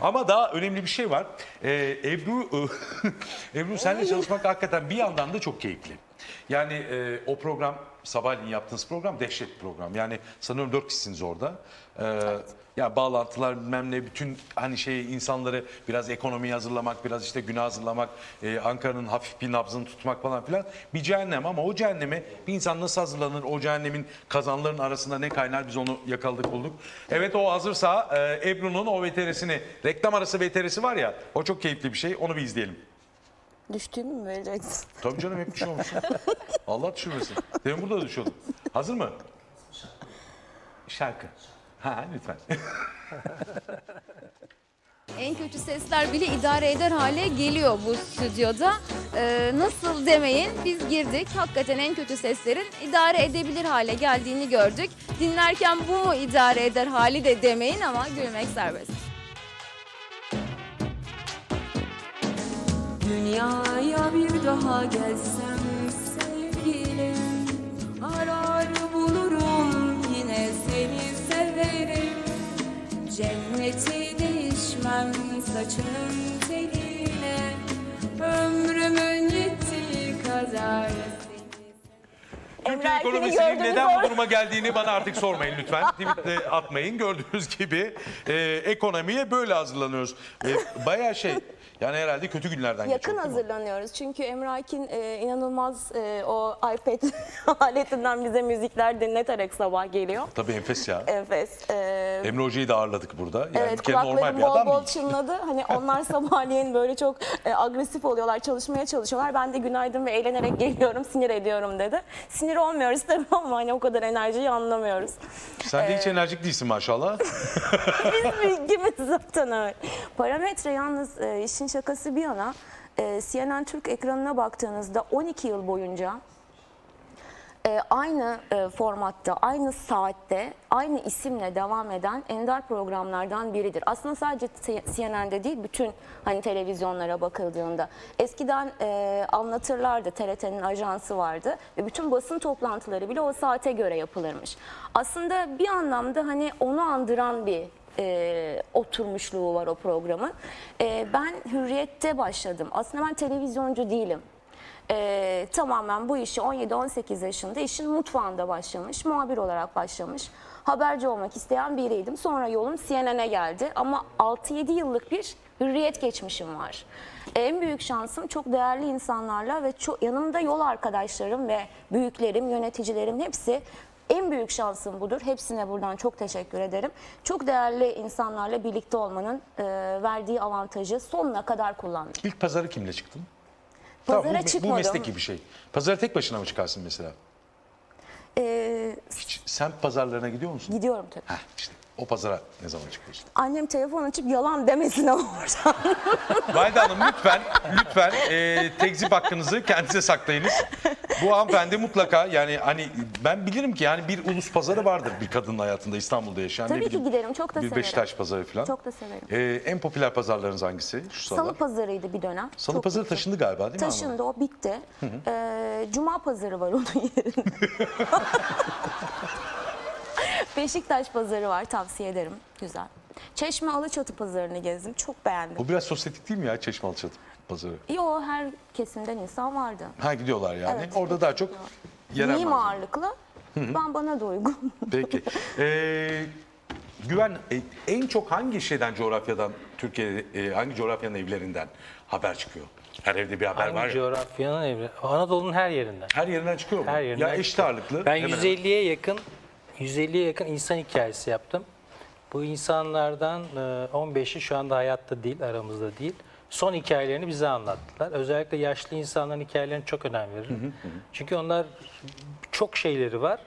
Ama daha önemli bir şey var. Ee, Ebru, Ebru seninle çalışmak hakikaten bir yandan da çok keyifli. Yani e, o program, sabahleyin yaptığınız program dehşet bir program. Yani sanıyorum dört kişisiniz orada. Ee, Ya bağlantılar bilmem ne bütün hani şey insanları biraz ekonomiye hazırlamak, biraz işte güne hazırlamak, e, Ankara'nın hafif bir nabzını tutmak falan filan bir cehennem ama o cehenneme bir insan nasıl hazırlanır? O cehennemin kazanların arasında ne kaynar biz onu yakaladık bulduk. Evet o hazırsa e, Ebru'nun o veterisini, reklam arası veterisi var ya o çok keyifli bir şey onu bir izleyelim. Düştüğümü mü vereceksin? Tabii canım hep düşüyormuşsun. Allah düşürmesin. Demin burada da düşüyordum. Hazır mı? Şarkı. Ha lütfen. En kötü sesler bile idare eder hale geliyor bu stüdyoda. Ee, nasıl demeyin biz girdik. Hakikaten en kötü seslerin idare edebilir hale geldiğini gördük. Dinlerken bu mu idare eder hali de demeyin ama gülmek serbest. Dünyaya bir daha gelsem sevgilim Arar bulurum yine seni severim Cenneti değişmem saçının teline Ömrümün yettiği kadar Türkiye Erkin'i ekonomisinin gördünüz neden bu duruma geldiğini bana artık sormayın lütfen. Tweet'te atmayın. Gördüğünüz gibi e, ekonomiye böyle hazırlanıyoruz. E, bayağı şey yani herhalde kötü günlerden Yakın geçiyor. hazırlanıyoruz çünkü Emre Akin e, inanılmaz e, o iPad aletinden bize müzikler dinleterek sabah geliyor. Tabii enfes ya. Enfes. E, Emre Hoca'yı da ağırladık burada. Yani Evet bir bol adam bol çınladı. Hani onlar sabahleyin böyle çok e, agresif oluyorlar, çalışmaya çalışıyorlar. Ben de günaydın ve eğlenerek geliyorum, sinir ediyorum dedi. Sinir olmuyoruz tabii ama hani o kadar enerjiyi anlamıyoruz. Sen de hiç enerjik değilsin maşallah. Biz bilgimiz zaten öyle. Parametre yalnız e, işin şakası bir yana e, CNN Türk ekranına baktığınızda 12 yıl boyunca e, aynı e, formatta, aynı saatte, aynı isimle devam eden ender programlardan biridir. Aslında sadece CNN'de değil, bütün hani televizyonlara bakıldığında. Eskiden e, anlatırlardı, TRT'nin ajansı vardı ve bütün basın toplantıları bile o saate göre yapılırmış. Aslında bir anlamda hani onu andıran bir e, oturmuşluğu var o programın. E, ben Hürriyet'te başladım. Aslında ben televizyoncu değilim. Ee, tamamen bu işi 17-18 yaşında işin mutfağında başlamış, muhabir olarak başlamış. Haberci olmak isteyen biriydim. Sonra yolum CNN'e geldi ama 6-7 yıllık bir hürriyet geçmişim var. En büyük şansım çok değerli insanlarla ve çok, yanımda yol arkadaşlarım ve büyüklerim, yöneticilerim hepsi en büyük şansım budur. Hepsine buradan çok teşekkür ederim. Çok değerli insanlarla birlikte olmanın e, verdiği avantajı sonuna kadar kullandım. İlk pazarı kimle çıktın? Pazara Tamam, bu, bu çıkmadım. mesleki bir şey. Pazara tek başına mı çıkarsın mesela? Ee, Hiç semt pazarlarına gidiyor musun? gidiyorum tabii. Heh, işte o pazara ne zaman çıkıyorsun? Annem telefon açıp yalan demesin ama oradan. Valide Hanım lütfen, lütfen e, tekzip hakkınızı kendinize saklayınız. Bu hanımefendi mutlaka yani hani ben bilirim ki yani bir ulus pazarı vardır bir kadının hayatında İstanbul'da yaşayan. Tabii ne ki bileyim, giderim, çok da Bir severim. Beşiktaş pazarı falan. Çok da severim. E, en popüler pazarlarınız hangisi şu sıralar? Salı pazarıydı bir dönem. Salı Çok pazarı güzel. taşındı galiba değil mi? Taşındı o bitti. Ee, Cuma pazarı var onun yerinde. Beşiktaş pazarı var tavsiye ederim. Güzel. Çeşme Alıçatı pazarını gezdim. Çok beğendim. Bu biraz sosyetik değil mi ya Çeşme Alçatı pazarı? Yo her kesimden insan vardı. Ha gidiyorlar yani. Evet, Orada daha çok yerel malzeme. ağırlıklı. Ben bana da uygun. Peki. Ee, Güven e, en çok hangi şeyden coğrafyadan Türkiye e, hangi coğrafyanın evlerinden haber çıkıyor? Her evde bir haber var Hangi ya. coğrafyanın evri? Anadolu'nun her yerinden. Her yerinden çıkıyor mu? Her yerinden. ya eşit ağırlıklı. Ben hemen hemen. 150'ye yakın 150'ye yakın insan hikayesi yaptım. Bu insanlardan e, 15'i şu anda hayatta değil, aramızda değil. Son hikayelerini bize anlattılar. Özellikle yaşlı insanların hikayelerini çok önem veririm. Çünkü onlar çok şeyleri var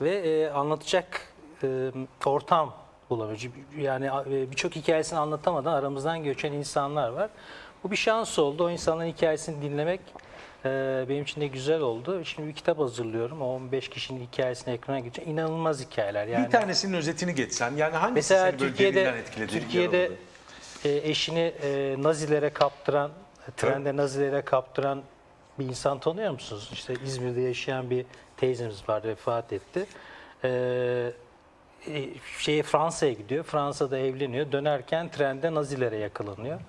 ve e, anlatacak e, ortam bulamıyor. Yani e, birçok hikayesini anlatamadan aramızdan göçen insanlar var. Bu bir şans oldu. O insanların hikayesini dinlemek e, benim için de güzel oldu. Şimdi bir kitap hazırlıyorum. O 15 kişinin hikayesini ekrana geçecek. İnanılmaz hikayeler. Yani Bir tanesinin özetini geçsen yani hangisi Mesela seni böyle Türkiye'de derinden etkiledi? Türkiye'de e, eşini e, Nazilere kaptıran, trende Nazilere kaptıran bir insan tanıyor musunuz? İşte İzmir'de yaşayan bir teyzemiz vardı, vefat etti. E, e, şeye Fransa'ya gidiyor. Fransa'da evleniyor. Dönerken trende Nazilere yakalanıyor.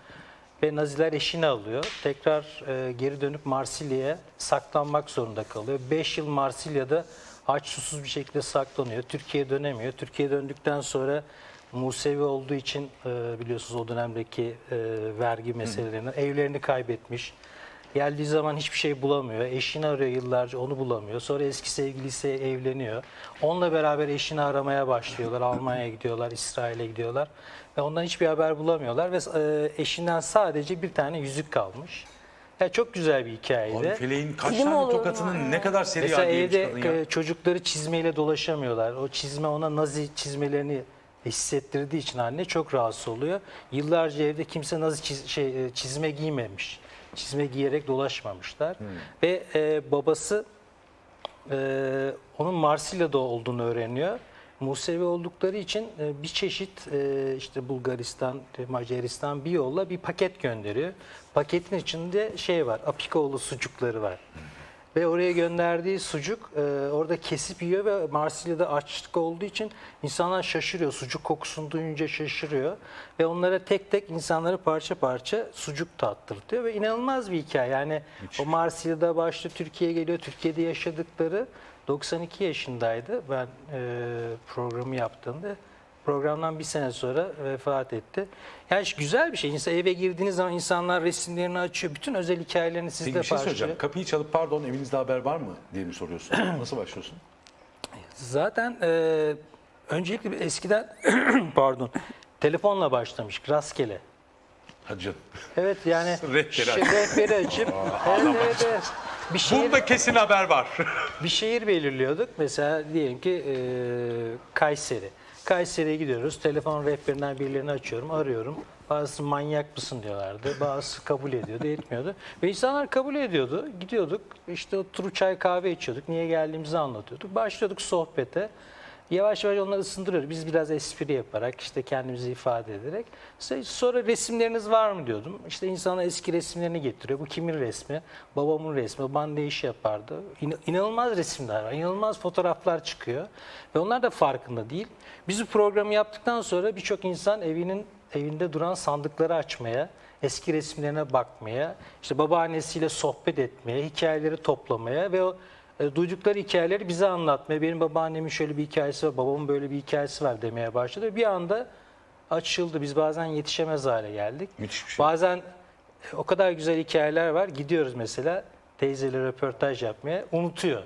Ve Naziler eşini alıyor. Tekrar e, geri dönüp Marsilya'ya saklanmak zorunda kalıyor. 5 yıl Marsilya'da aç susuz bir şekilde saklanıyor. Türkiye'ye dönemiyor. Türkiye'ye döndükten sonra Musevi olduğu için e, biliyorsunuz o dönemdeki e, vergi meselelerinden evlerini kaybetmiş. Geldiği zaman hiçbir şey bulamıyor. Eşini arıyor yıllarca onu bulamıyor. Sonra eski sevgilisiyle evleniyor. Onunla beraber eşini aramaya başlıyorlar. Almanya'ya gidiyorlar, İsrail'e gidiyorlar. Ve ondan hiçbir haber bulamıyorlar. Ve e, eşinden sadece bir tane yüzük kalmış. Ya çok güzel bir hikayeydi. Abi Feleğin kaç Film tane tokatının ne kadar seri Mesela haliymiş evde ya. e, çocukları çizmeyle dolaşamıyorlar. O çizme ona nazi çizmelerini hissettirdiği için anne çok rahatsız oluyor. Yıllarca evde kimse nazi çiz- şey, e, çizme giymemiş. Çizme giyerek dolaşmamışlar. Ve e, babası e, onun Marsilya'da olduğunu öğreniyor. Musevi oldukları için e, bir çeşit e, işte Bulgaristan, e, Macaristan bir yolla bir paket gönderiyor. Paketin içinde şey var, Apikoğlu sucukları var. Ve oraya gönderdiği sucuk e, orada kesip yiyor ve Marsilya'da açlık olduğu için insanlar şaşırıyor. Sucuk kokusunu duyunca şaşırıyor. Ve onlara tek tek insanlara parça parça sucuk tattırtıyor. Ve inanılmaz bir hikaye. Yani o Marsilya'da başlıyor, Türkiye'ye geliyor. Türkiye'de yaşadıkları 92 yaşındaydı ben e, programı yaptığımda. Programdan bir sene sonra vefat etti. Yani güzel bir şey. İnsan eve girdiğiniz zaman insanlar resimlerini açıyor. Bütün özel hikayelerini Peki sizle bir şey söyleyeceğim. paylaşıyor. Kapıyı çalıp pardon evinizde haber var mı diye mi soruyorsun? Nasıl başlıyorsun? Zaten e, öncelikle eskiden pardon telefonla başlamış rastgele. Canım. Evet yani Rehberi rehberi açıp evet, evet, evet. bir şehir Bunda kesin haber var. bir şehir belirliyorduk. Mesela diyelim ki e, Kayseri. Kayseri'ye gidiyoruz. Telefon rehberinden birilerini açıyorum, arıyorum. Bazısı manyak mısın diyorlardı. Bazısı kabul ediyordu, etmiyordu. Ve insanlar kabul ediyordu. Gidiyorduk. işte oturup çay kahve içiyorduk. Niye geldiğimizi anlatıyorduk. Başlıyorduk sohbete. Yavaş yavaş onları ısındırıyoruz. Biz biraz espri yaparak, işte kendimizi ifade ederek. Sonra resimleriniz var mı diyordum. İşte insana eski resimlerini getiriyor. Bu kimin resmi? Babamın resmi. Babam ne iş yapardı? İna- İnanılmaz resimler var. İnanılmaz fotoğraflar çıkıyor. Ve onlar da farkında değil. Biz bu programı yaptıktan sonra birçok insan evinin evinde duran sandıkları açmaya, eski resimlerine bakmaya, işte babaannesiyle sohbet etmeye, hikayeleri toplamaya ve o e, duydukları hikayeleri bize anlatmaya. Benim babaannemin şöyle bir hikayesi var, babamın böyle bir hikayesi var demeye başladı. Bir anda açıldı. Biz bazen yetişemez hale geldik. Müthiş bir şey. Bazen e, o kadar güzel hikayeler var. Gidiyoruz mesela teyzeyle röportaj yapmaya. Unutuyor.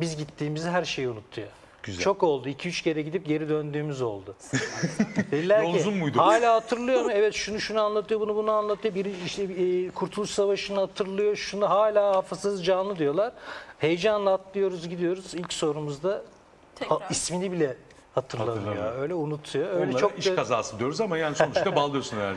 Biz gittiğimizde her şeyi unutuyor. Güzel. Çok oldu. 2-3 kere gidip geri döndüğümüz oldu. Dediler ki uzun muydu? hala hatırlıyor mu? Evet şunu şunu anlatıyor, bunu bunu anlatıyor. Biri işte e, Kurtuluş Savaşı'nı hatırlıyor. Şunu hala hafızası canlı diyorlar. Heyecanla atlıyoruz gidiyoruz. İlk sorumuzda ha, ismini bile hatırlamıyor. Hatırlamıyor. Öyle unutuyor. Öyle Onlara çok iş da- kazası diyoruz ama yani sonuçta bağlıyorsun herhalde.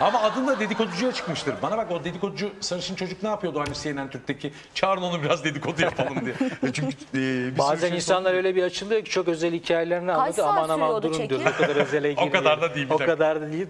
Ama adında dedikoducuya çıkmıştır. Bana bak o dedikoducu sarışın çocuk ne yapıyordu hani CNN Türk'teki? Çağırın onu biraz dedikodu yapalım diye. E Çünkü e, sürü Bazen şey insanlar öyle bir açılıyor ki çok özel hikayelerini anlatıyor. Aman aman durun çekim? diyoruz. O kadar özele O kadar da değil bir O dakika. kadar da değil.